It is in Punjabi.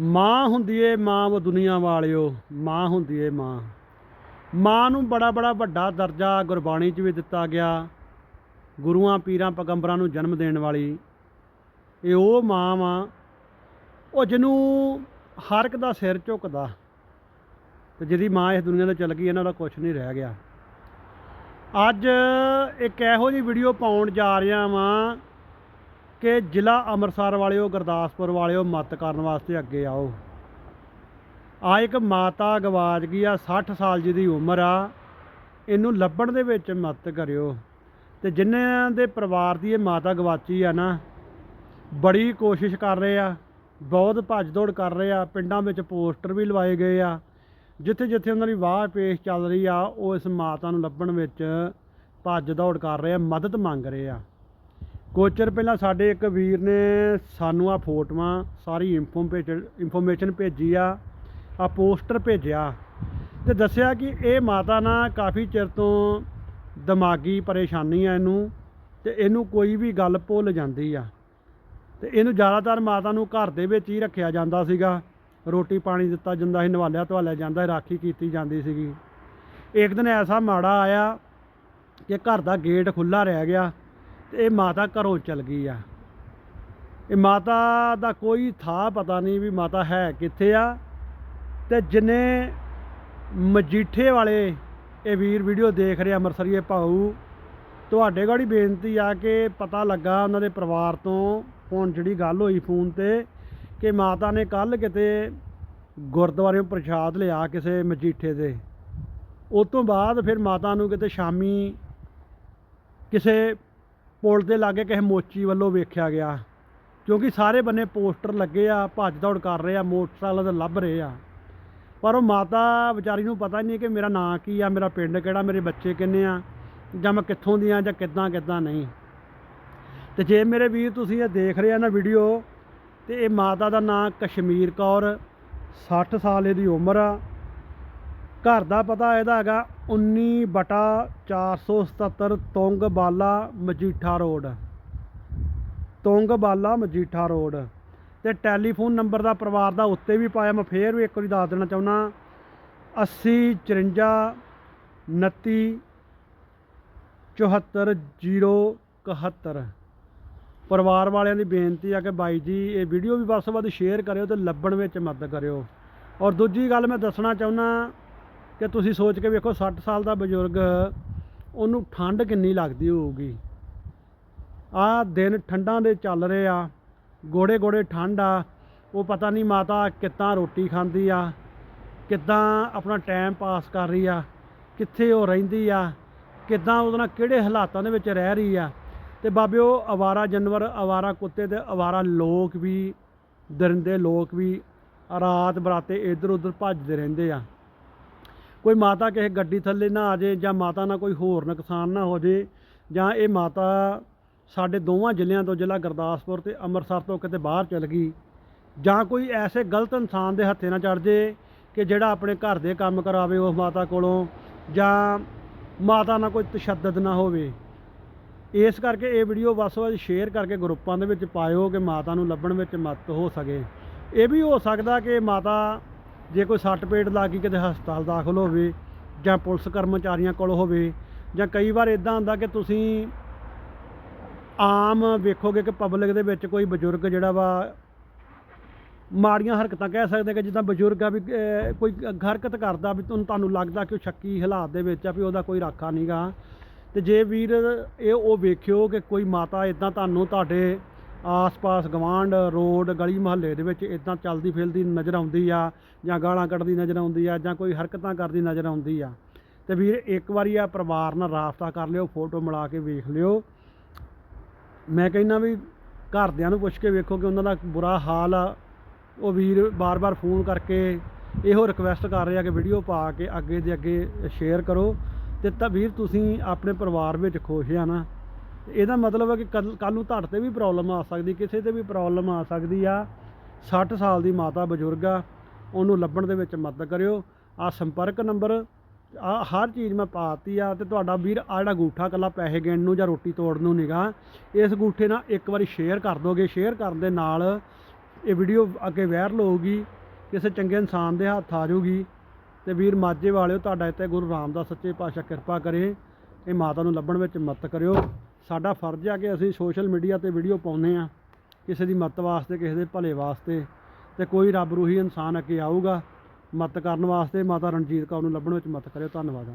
ਮਾਂ ਹੁੰਦੀ ਏ ਮਾਂ ਉਹ ਦੁਨੀਆ ਵਾਲਿਓ, ਮਾਂ ਹੁੰਦੀ ਏ ਮਾਂ। ਮਾਂ ਨੂੰ ਬੜਾ ਬੜਾ ਵੱਡਾ ਦਰਜਾ ਗੁਰਬਾਣੀ 'ਚ ਵੀ ਦਿੱਤਾ ਗਿਆ। ਗੁਰੂਆਂ, ਪੀਰਾਂ, ਪੈਗੰਬਰਾਂ ਨੂੰ ਜਨਮ ਦੇਣ ਵਾਲੀ। ਇਹ ਉਹ ਮਾਂ ਵਾ, ਉਹ ਜਿਹਨੂੰ ਹਰ ਇੱਕ ਦਾ ਸਿਰ ਝੁਕਦਾ। ਤੇ ਜਿਹਦੀ ਮਾਂ ਇਸ ਦੁਨੀਆ ਤੋਂ ਚਲ ਗਈ, ਇਹਨਾਂ ਦਾ ਕੁਝ ਨਹੀਂ ਰਹਿ ਗਿਆ। ਅੱਜ ਇੱਕ ਇਹੋ ਜਿਹੀ ਵੀਡੀਓ ਪਾਉਣ ਜਾ ਰਿਹਾ ਵਾਂ ਕਿ ਜ਼ਿਲ੍ਹਾ ਅੰਮ੍ਰਿਤਸਰ ਵਾਲਿਓ, ਗੁਰਦਾਸਪੁਰ ਵਾਲਿਓ ਮਤ ਕਰਨ ਵਾਸਤੇ ਅੱਗੇ ਆਓ। ਆ ਇੱਕ ਮਾਤਾ ਗਵਾਚ ਗਈ ਆ 60 ਸਾਲ ਜੀ ਦੀ ਉਮਰ ਆ। ਇਹਨੂੰ ਲੱਭਣ ਦੇ ਵਿੱਚ ਮਦਦ ਕਰਿਓ। ਤੇ ਜਿਨ੍ਹਾਂ ਦੇ ਪਰਿਵਾਰ ਦੀ ਇਹ ਮਾਤਾ ਗਵਾਚੀ ਆ ਨਾ, ਬੜੀ ਕੋਸ਼ਿਸ਼ ਕਰ ਰਹੇ ਆ, ਬਹੁਤ ਭੱਜ ਦੌੜ ਕਰ ਰਹੇ ਆ। ਪਿੰਡਾਂ ਵਿੱਚ ਪੋਸਟਰ ਵੀ ਲਵਾਏ ਗਏ ਆ। ਜਿੱਥੇ ਜਿੱਥੇ ਉਹਨਾਂ ਦੀ ਵਾਹ ਪੇਸ਼ ਚੱਲ ਰਹੀ ਆ, ਉਹ ਇਸ ਮਾਤਾ ਨੂੰ ਲੱਭਣ ਵਿੱਚ ਭੱਜ ਦੌੜ ਕਰ ਰਹੇ ਆ, ਮਦਦ ਮੰਗ ਰਹੇ ਆ। ਕੁਝ ਚਿਰ ਪਹਿਲਾਂ ਸਾਡੇ ਇੱਕ ਵੀਰ ਨੇ ਸਾਨੂੰ ਆ ਫੋਟੋਆਂ, ਸਾਰੀ ਇਨਫੋਰਮੇਸ਼ਨ ਭੇਜੀ ਆ ਆ ਪੋਸਟਰ ਭੇਜਿਆ ਤੇ ਦੱਸਿਆ ਕਿ ਇਹ ਮਾਤਾ ਨਾ ਕਾਫੀ ਚਿਰ ਤੋਂ ਦਿਮਾਗੀ ਪਰੇਸ਼ਾਨੀ ਆ ਇਹਨੂੰ ਤੇ ਇਹਨੂੰ ਕੋਈ ਵੀ ਗੱਲ ਭੁੱਲ ਜਾਂਦੀ ਆ। ਤੇ ਇਹਨੂੰ ਜ਼ਿਆਦਾਤਰ ਮਾਤਾ ਨੂੰ ਘਰ ਦੇ ਵਿੱਚ ਹੀ ਰੱਖਿਆ ਜਾਂਦਾ ਸੀਗਾ। ਰੋਟੀ ਪਾਣੀ ਦਿੱਤਾ ਜਾਂਦਾ ਸੀ, ਨਵਾਲਿਆ ਧਵਾਲਿਆ ਜਾਂਦਾ ਸੀ, ਰਾਖੀ ਕੀਤੀ ਜਾਂਦੀ ਸੀਗੀ। ਇੱਕ ਦਿਨ ਐਸਾ ਮਾੜਾ ਆਇਆ ਕਿ ਘਰ ਦਾ ਗੇਟ ਖੁੱਲਾ ਰਹਿ ਗਿਆ। ਤੇ ਇਹ ਮਾਤਾ ਘਰੋਂ ਚਲ ਗਈ ਆ। ਇਹ ਮਾਤਾ ਦਾ ਕੋਈ ਥਾਂ ਪਤਾ ਨਹੀਂ ਵੀ ਮਾਤਾ ਹੈ ਕਿੱਥੇ ਆ। ਤੇ ਜਿੰਨੇ ਮਜੀਠੇ ਵਾਲੇ ਇਹ ਵੀਰ ਵੀਡੀਓ ਦੇਖ ਰਹੇ ਅੰਮ੍ਰਿਤਸਰੀਏ ਭਾਊ, ਤੁਹਾਡੇ ਗਾੜੀ ਬੇਨਤੀ ਆ ਕਿ ਪਤਾ ਲੱਗਾ ਉਹਨਾਂ ਦੇ ਪਰਿਵਾਰ ਤੋਂ ਹੁਣ ਜਿਹੜੀ ਗੱਲ ਹੋਈ ਫੋਨ ਤੇ ਕਿ ਮਾਤਾ ਨੇ ਕੱਲ ਕਿਤੇ ਗੁਰਦੁਆਰਿਓਂ ਪ੍ਰਸ਼ਾਦ ਲਿਆ ਕਿਸੇ ਮਜੀਠੇ ਦੇ। ਉਸ ਤੋਂ ਬਾਅਦ ਫਿਰ ਮਾਤਾ ਨੂੰ ਕਿਤੇ ਸ਼ਾਮੀ ਕਿਸੇ ਪੁਲ ਦੇ ਲਾਗੇ ਕਿਸੇ ਮੋਚੀ ਵੱਲੋਂ ਵੇਖਿਆ ਗਿਆ। ਕਿਉਂਕਿ ਸਾਰੇ ਬੰਨੇ ਪੋਸਟਰ ਲੱਗੇ ਆ, ਭੱਜ ਦੌੜ ਕਰ ਰਹੇ ਆ, ਮੋਟਰਸਾਈਕਲ ਤੇ ਲੱਭ ਰਹੇ ਆ। ਪਰ ਉਹ ਮਾਤਾ ਵਿਚਾਰੀ ਨੂੰ ਪਤਾ ਹੀ ਨਹੀਂ ਕਿ ਮੇਰਾ ਨਾਂ ਕੀ ਆ, ਮੇਰਾ ਪਿੰਡ ਕਿਹੜਾ, ਮੇਰੇ ਬੱਚੇ ਕਿੰਨੇ ਆ, ਜਾਂ ਮੈਂ ਕਿੱਥੋਂ ਦੀ ਆ ਜਾਂ ਕਿੱਦਾਂ ਕਿੱਦਾਂ ਨਹੀਂ। ਤੇ ਜੇ ਮੇਰੇ ਵੀਰ ਤੁਸੀਂ ਇਹ ਦੇਖ ਰਹੇ ਆ ਨਾ ਵੀਡੀਓ, ਤੇ ਇਹ ਮਾਤਾ ਦਾ ਨਾਂ ਕਸ਼ਮੀਰ ਕੌਰ 60 ਸਾਲ ਇਹਦੀ ਉਮਰ ਆ। ਘਰ ਦਾ ਪਤਾ ਇਹਦਾ ਹੈਗਾ 19 ਬਟਾ 477 ਤੁੰਗ ਬਾਲਾ ਮਜੀਠਾ ਰੋਡ। ਤੁੰਗ ਬਾਲਾ ਮਜੀਠਾ ਰੋਡ। ਤੇ ਟੈਲੀਫੋਨ ਨੰਬਰ ਦਾ ਪਰਿਵਾਰ ਦਾ ਉੱਤੇ ਵੀ ਪਾਇਆ, ਮੈਂ ਫੇਰ ਵੀ ਇੱਕ ਵਾਰੀ ਦੱਸ ਦੇਣਾ ਚਾਹੁੰਦਾ 80 54 29 74 071 ਪਰਿਵਾਰ ਵਾਲਿਆਂ ਦੀ ਬੇਨਤੀ ਆ ਕਿ ਬਾਈ ਜੀ, ਇਹ ਵੀਡੀਓ ਵੀ ਵੱਧ ਤੋਂ ਵੱਧ ਸ਼ੇਅਰ ਕਰਿਓ ਤੇ ਲੱਭਣ ਵਿੱਚ ਮਦਦ ਕਰਿਓ। ਔਰ ਦੂਜੀ ਗੱਲ ਮੈਂ ਦੱਸਣਾ ਚਾਹੁੰਦਾ ਕਿ ਤੁਸੀਂ ਸੋਚ ਕੇ ਵੇਖੋ 60 ਸਾਲ ਦਾ ਬਜ਼ੁਰਗ, ਉਹਨੂੰ ਠੰਡ ਕਿੰਨੀ ਲੱਗਦੀ ਹੋਊਗੀ। ਆਹ ਦਿਨ ਠੰਡਾਂ ਦੇ ਚੱਲ ਰਹੇ ਆ ਗੋੜੇ ਗੋੜੇ ਠੰਡ ਆ, ਉਹ ਪਤਾ ਨਹੀਂ ਮਾਤਾ ਕਿੱਦਾਂ ਰੋਟੀ ਖਾਂਦੀ ਆ, ਕਿੱਦਾਂ ਆਪਣਾ ਟਾਈਮ ਪਾਸ ਕਰ ਰਹੀ ਆ, ਕਿੱਥੇ ਉਹ ਰਹਿੰਦੀ ਆ, ਕਿੱਦਾਂ ਉਹਦੇ ਨਾਲ ਕਿਹੜੇ ਹਾਲਾਤਾਂ ਦੇ ਵਿੱਚ ਰਹਿ ਰਹੀ ਆ। ਤੇ ਬਾਬਿਓ, ਅਵਾਰਾ ਜਾਨਵਰ, ਅਵਾਰਾ ਕੁੱਤੇ ਤੇ ਅਵਾਰਾ ਲੋਕ ਵੀ ਦਰਿੰਦੇ ਲੋਕ ਵੀ ਰਾਤ ਬਰਾਤੇ ਇੱਧਰ ਉੱਧਰ ਭੱਜਦੇ ਰਹਿੰਦੇ ਆ। ਕੋਈ ਮਾਤਾ ਕਿਸੇ ਗੱਡੀ ਥੱਲੇ ਨਾ ਆ ਜੇ ਜਾਂ ਮਾਤਾ ਨਾਲ ਕੋਈ ਹੋਰ ਨੁਕਸਾਨ ਨਾ ਹੋ ਜੇ ਜਾਂ ਇਹ ਮਾਤਾ ਸਾਡੇ ਦੋਵਾਂ ਜ਼ਿਲ੍ਹਿਆਂ ਤੋਂ ਜ਼ਿਲ੍ਹਾ ਗੁਰਦਾਸਪੁਰ ਤੇ ਅੰਮ੍ਰਿਤਸਰ ਤੋਂ ਕਿਤੇ ਬਾਹਰ ਚਲ ਗਈ ਜਾਂ ਕੋਈ ਐਸੇ ਗਲਤ ਇਨਸਾਨ ਦੇ ਹੱਥੇ ਨਾ ਚੜ ਜੇ ਕਿ ਜਿਹੜਾ ਆਪਣੇ ਘਰ ਦੇ ਕੰਮ ਕਰਾਵੇ ਉਸ ਮਾਤਾ ਕੋਲੋਂ ਜਾਂ ਮਾਤਾ ਨਾਲ ਕੋਈ ਤਸ਼ੱਦਦ ਨਾ ਹੋਵੇ। ਇਸ ਕਰਕੇ ਇਹ ਵੀਡੀਓ ਵੱਧ ਤੋਂ ਵੱਧ ਸ਼ੇਅਰ ਕਰਕੇ ਗਰੁੱਪਾਂ ਦੇ ਵਿੱਚ ਪਾਇਓ ਕਿ ਮਾਤਾ ਨੂੰ ਲੱਭਣ ਵਿੱਚ ਮਦਦ ਹੋ ਸਕੇ। ਇਹ ਵੀ ਹੋ ਸਕਦਾ ਕਿ ਮਾਤਾ ਜੇ ਕੋਈ ਸੱਟ ਪੇਟ ਲੱਗ ਗਈ, ਕਿਤੇ ਹਸਪਤਾਲ ਦਾਖਲ ਹੋਵੇ ਜਾਂ ਪੁਲਿਸ ਕਰਮਚਾਰੀਆਂ ਕੋਲ ਹੋਵੇ ਜਾਂ ਕਈ ਵਾਰ ਇਦਾਂ ਹੁੰਦਾ ਕਿ ਤੁਸੀਂ ਆਮ ਵੇਖੋਗੇ ਕਿ ਪਬਲਿਕ ਦੇ ਵਿੱਚ ਕੋਈ ਬਜ਼ੁਰਗ ਜਿਹੜਾ ਵਾ ਮਾੜੀਆਂ ਹਰਕਤਾਂ ਕਹਿ ਸਕਦੇ ਕਿ ਜਿੱਦਾਂ ਬਜ਼ੁਰਗ ਆ ਵੀ ਕੋਈ ਹਰਕਤ ਕਰਦਾ ਵੀ ਤੁਹਾਨੂੰ ਤੁਹਾਨੂੰ ਲੱਗਦਾ ਕਿ ਉਹ ਸ਼ੱਕੀ ਹਾਲਾਤ ਦੇ ਵਿੱਚ ਆ ਵੀ ਉਹਦਾ ਕੋਈ ਰਾਖਾ ਨਹੀਂਗਾ ਤੇ ਜੇ ਵੀਰ ਇਹ ਉਹ ਵੇਖਿਓ ਕਿ ਕੋਈ ਮਾਤਾ ਇਦਾਂ ਤੁਹਾਨੂੰ ਤੁਹਾਡੇ ਆਸ-ਪਾਸ ਗਵਾਂਢ, ਰੋਡ, ਗਲੀ ਮੁਹੱਲੇ ਦੇ ਵਿੱਚ ਇਦਾਂ ਚੱਲਦੀ ਫਿਰਦੀ ਨਜ਼ਰ ਆਉਂਦੀ ਆ ਜਾਂ ਗਾਲਾਂ ਕੱਢਦੀ ਨਜ਼ਰ ਆਉਂਦੀ ਆ ਜਾਂ ਕੋਈ ਹਰਕਤਾਂ ਕਰਦੀ ਨਜ਼ਰ ਆਉਂਦੀ ਆ। ਤੇ ਵੀਰ, ਇੱਕ ਵਾਰੀ ਆ ਪਰਿਵਾਰ ਨਾਲ ਰਾਬਤਾ ਕਰ ਲਿਓ, ਫੋਟੋ ਮਿਲਾ ਕੇ ਵੇਖ ਲਿਓ। ਮੈਂ ਕਹਿੰਦਾ ਵੀ ਘਰਦਿਆਂ ਨੂੰ ਪੁੱਛ ਕੇ ਵੇਖੋ ਕਿ ਉਹਨਾਂ ਦਾ ਬੁਰਾ ਹਾਲ ਆ। ਉਹ ਵੀਰ ਬਾਰ-ਬਾਰ ਫੋਨ ਕਰਕੇ ਇਹੋ ਰਿਕਵੈਸਟ ਕਰ ਰਿਹਾ ਕਿ ਵੀਡੀਓ ਪਾ ਕੇ ਅੱਗੇ ਦੇ ਅੱਗੇ ਸ਼ੇਅਰ ਕਰੋ। ਤੇ ਤਾਂ ਵੀਰ, ਤੁਸੀਂ ਆਪਣੇ ਪਰਿਵਾਰ ਵਿੱਚ ਖੁਸ਼ ਆ ਨਾ। ਇਹਦਾ ਮਤਲਬ ਹੈ ਕਿ ਕੱਲ ਕੱਲ ਨੂੰ ਤੁਹਾਡੇ ਤੇ ਵੀ ਪ੍ਰੋਬਲਮ ਆ ਸਕਦੀ, ਕਿਸੇ ਤੇ ਵੀ ਪ੍ਰੋਬਲਮ ਆ ਸਕਦੀ ਆ। 60 ਸਾਲ ਦੀ ਮਾਤਾ ਬਜ਼ੁਰਗ ਆ, ਉਹਨੂੰ ਲੱਭਣ ਦੇ ਵਿੱਚ ਮਦਦ ਕਰਿਓ। ਆ ਸੰਪਰਕ ਨੰਬਰ ਆ ਹਰ ਚੀਜ਼ ਮੈਂ ਪਾਤੀ ਆ ਤੇ ਤੁਹਾਡਾ ਵੀਰ ਆ ਜਿਹੜਾ ਗੂਠਾ ਕੱਲਾ ਪੈਸੇ ਗਿਣ ਨੂੰ ਜਾਂ ਰੋਟੀ ਤੋੜਨ ਨੂੰ ਨਿਗਾ, ਇਸ ਗੂਠੇ ਨਾਲ ਇੱਕ ਵਾਰੀ ਸ਼ੇਅਰ ਕਰ ਦੋਗੇ। ਸ਼ੇਅਰ ਕਰਨ ਦੇ ਨਾਲ ਇਹ ਵੀਡੀਓ ਅੱਗੇ ਵਾਇਰਲ ਹੋਊਗੀ, ਕਿਸੇ ਚੰਗੇ ਇਨਸਾਨ ਦੇ ਹੱਥ ਆ ਜਾਊਗੀ। ਤੇ ਵੀਰ ਮਾਝੇ ਵਾਲਿਓ, ਤੁਹਾਡਾ ਇੱਥੇ ਗੁਰੂ ਰਾਮਦਾਸ ਸੱਚੇ ਪਾਤਸ਼ਾਹ ਕਿਰਪਾ ਕਰੇ, ਇਹ ਮਾਤਾ ਨੂੰ ਲੱਭਣ ਵਿੱਚ ਮਦਦ ਕਰਿਓ। ਸਾਡਾ ਫਰਜ਼ ਆ ਕਿ ਅਸੀਂ ਸੋਸ਼ਲ ਮੀਡੀਆ ਤੇ ਵੀਡੀਓ ਪਾਉਂਦੇ ਆ ਕਿਸੇ ਦੀ ਮਦਦ ਵਾਸਤੇ, ਕਿਸੇ ਦੇ ਭਲੇ ਵਾਸਤੇ ਤੇ ਕੋਈ ਰੱਬ ਰੂਹੀ ਇਨਸਾਨ ਅੱਗੇ ਆਊਗਾ ਮਦਦ ਕਰਨ ਵਾਸਤੇ ਮਾਤਾ ਰਣਜੀਤ ਕੌਰ ਨੂੰ ਲੱਭਣ ਵਿੱਚ ਮਦਦ ਕਰਿਓ, ਧੰਨਵਾਦ